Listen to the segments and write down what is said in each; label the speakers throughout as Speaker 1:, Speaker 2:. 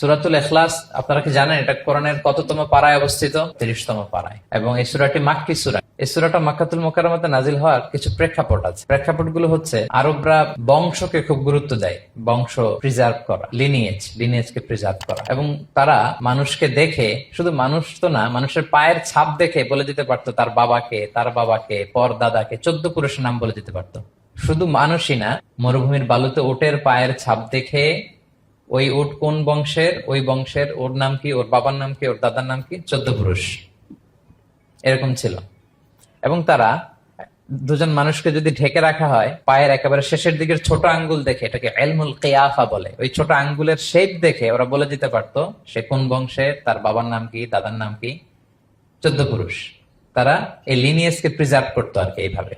Speaker 1: সুরাতুল এখলাস আপনারা কি জানেন এটা কোরআনের কততম পাড়ায় অবস্থিত? তিরিশতম পাড়ায়। এবং এই সুরাটি মাক্কি সুরা। এই সুরাটা মাক্কাতুল মোকারমতে নাজিল হওয়ার কিছু প্রেক্ষাপট আছে। প্রেক্ষাপটগুলো হচ্ছে, আরবরা বংশকে খুব গুরুত্ব দেয়। বংশ প্রিজার্ভ করা লিনিয়েজ লিনিয়েজ কে প্রিজার্ভ করা। এবং তারা মানুষকে দেখে, শুধু মানুষ তো না, মানুষের পায়ের ছাপ দেখে বলে দিতে পারতো, তার বাবাকে তার বাবাকে, পর দাদাকে, চোদ্দ পুরুষের নাম বলে দিতে পারতো। শুধু মানুষই না, মরুভূমির বালুতে ওটের পায়ের ছাপ দেখে ওই উট কোন বংশের? ওই বংশের ওর নাম কি? ওর বাবার নাম কি? ওর দাদার নাম কি? চোদ্দ পুরুষ। এরকম ছিল। এবং তারা দুজন মানুষকে যদি ঢেকে রাখা হয়, পায়ের একেবারে শেষের দিকের ছোট আঙ্গুল দেখে, এটাকে এলমুল কেয়াফা বলে, ওই ছোট আঙ্গুলের শেপ দেখে ওরা বলে দিতে পারতো, সে কোন বংশের, তার বাবার নাম কি, দাদার নাম কি? চোদ্দ পুরুষ। তারা এই লিনিয়েসকে প্রিজার্ভ করতো আর কি এইভাবে।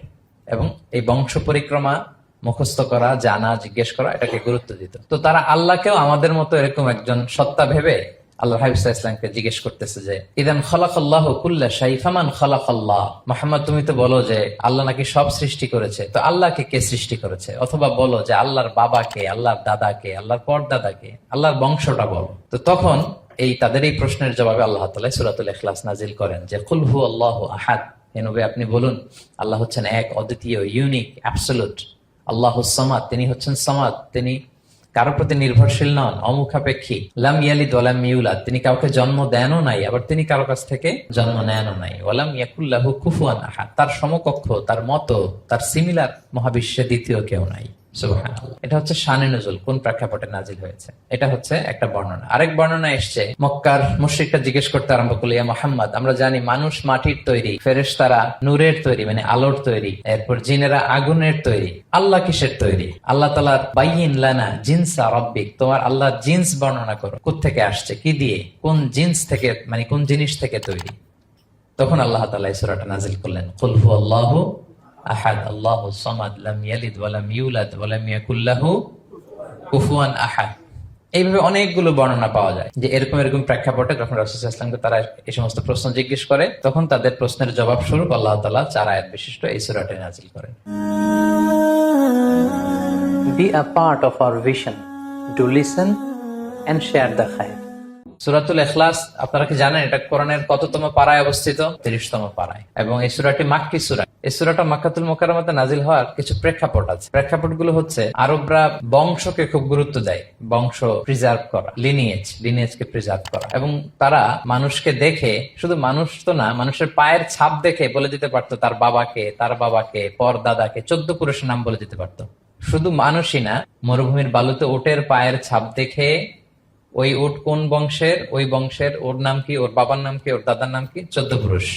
Speaker 1: এবং এই বংশ পরিক্রমা মুখস্থ করা, জানা, জিজ্ঞেস করা, এটাকে গুরুত্ব দিত। তো তারা আল্লাহকেও আমাদের মতো এরকম একজন সত্তা ভেবে আল্লাহ হাবিবুল্লাহ ইসলামকে জিজ্ঞেস করতেছে যে, ইদান খলাকাল্লাহ কুল্লা শাইফামান খলাকাল্লাহ? মোহাম্মদ, তুমি তো বলো যে, আল্লাহ নাকি সব সৃষ্টি করেছে। তো আল্লাহকে কে সৃষ্টি করেছে? অথবা বলো যে, আল্লাহর বাবাকে আল্লাহর দাদাকে আল্লাহর পরদাদাকে আল্লাহর বংশটা বলো। তো তখন এই তাদের এই প্রশ্নের জবাবে আল্লাহ তালা সুরাতুল ইখলাস নাজিল করেন যে কুলহু আল্লাহ আহাদ। হে আপনি বলুন, আল্লাহ হচ্ছেন এক অদ্বিতীয়, ইউনিক অ্যাবসলুট আল্লাহ সামাদ, তিনি হচ্ছেন সামাদ, তিনি কারও প্রতি নির্ভরশীল নন, অমুখাপেক্ষী লাম ইয়ালি দোলাম ইউলাদ, তিনি কাউকে জন্ম দেনও নাই, আবার তিনি কারও কাছ থেকে জন্ম নেনও নাই ওয়ালাম ইয়াকুল্লাহু কুফুয়ান তার সমকক্ষ, তার মতো, তার সিমিলার মহাবিশ্বে দ্বিতীয় কেউ নাই। এটা হচ্ছে শানে নজুল, কোন প্রেক্ষাপটে নাজিল হয়েছে? এটা হচ্ছে একটা বর্ণনা। আরেক বর্ণনা এসছে, মক্কার মুশ্রিকটা জিজ্ঞেস করতে আরম্ভ ইয়া মোহাম্মদ, আমরা জানি মানুষ মাটির তৈরি, ফেরেশতারা নূরের তৈরি মানে আলোর তৈরি, এরপর জিনেরা আগুনের তৈরি, আল্লাহ কিসের তৈরি? আল্লাহ তালার বাইন লানা তোমার আল্লাহ জিন্স বর্ণনা করো থেকে আসছে, কি দিয়ে, কোন জিন্স থেকে মানে কোন জিনিস থেকে তৈরি? তখন আল্লাহ তালা এই সূরাটা নাজিল করলেন কুলহু আল্লাহু আহাদ আল্লাহু সামাদ লাম ইয়ালিদ ওয়ালাম ইউলাদ ওয়ালাম ইয়াকুল লাহু কুফুয়ান আহাদ। এইভাবে অনেকগুলো বর্ণনা পাওয়া যায় যে এরকম এরকম প্রেক্ষাপটে যখন রাসূল ইসলামকে তারা এই সমস্ত প্রশ্ন জিজ্ঞেস করে তখন তাদের প্রশ্নের জবাব স্বরূপ আল্লাহ তাআলা চার আয়াত বিশিষ্ট এই সূরাটি নাজিল করেন।
Speaker 2: Be a part of our vision. Do listen and share the khair.
Speaker 1: সুরাতুল এখলাস আপনারা কি জানেন এটা কোরআনের কততম পাড়ায় অবস্থিত? তিরিশতম পাড়ায়। এবং এই সুরাটি মাক্কি সুরা। এই সুরাটা মাক্কাতুল মোকারমতে নাজিল হওয়ার কিছু প্রেক্ষাপট আছে। প্রেক্ষাপটগুলো হচ্ছে, আরবরা বংশকে খুব গুরুত্ব দেয়। বংশ প্রিজার্ভ করা লিনিয়েজ লিনিয়েজ কে প্রিজার্ভ করা। এবং তারা মানুষকে দেখে, শুধু মানুষ তো না, মানুষের পায়ের ছাপ দেখে বলে দিতে পারতো তার বাবাকে তার বাবাকে, পর দাদাকে, চোদ্দ পুরুষের নাম বলে দিতে পারতো। শুধু মানুষই না, মরুভূমির বালুতে ওটের পায়ের ছাপ দেখে ওই উট কোন বংশের, ওই বংশের ওর নাম কি, ওর বাবার নাম কি, ওর দাদার নাম কি, চোদ্দ পুরুষ।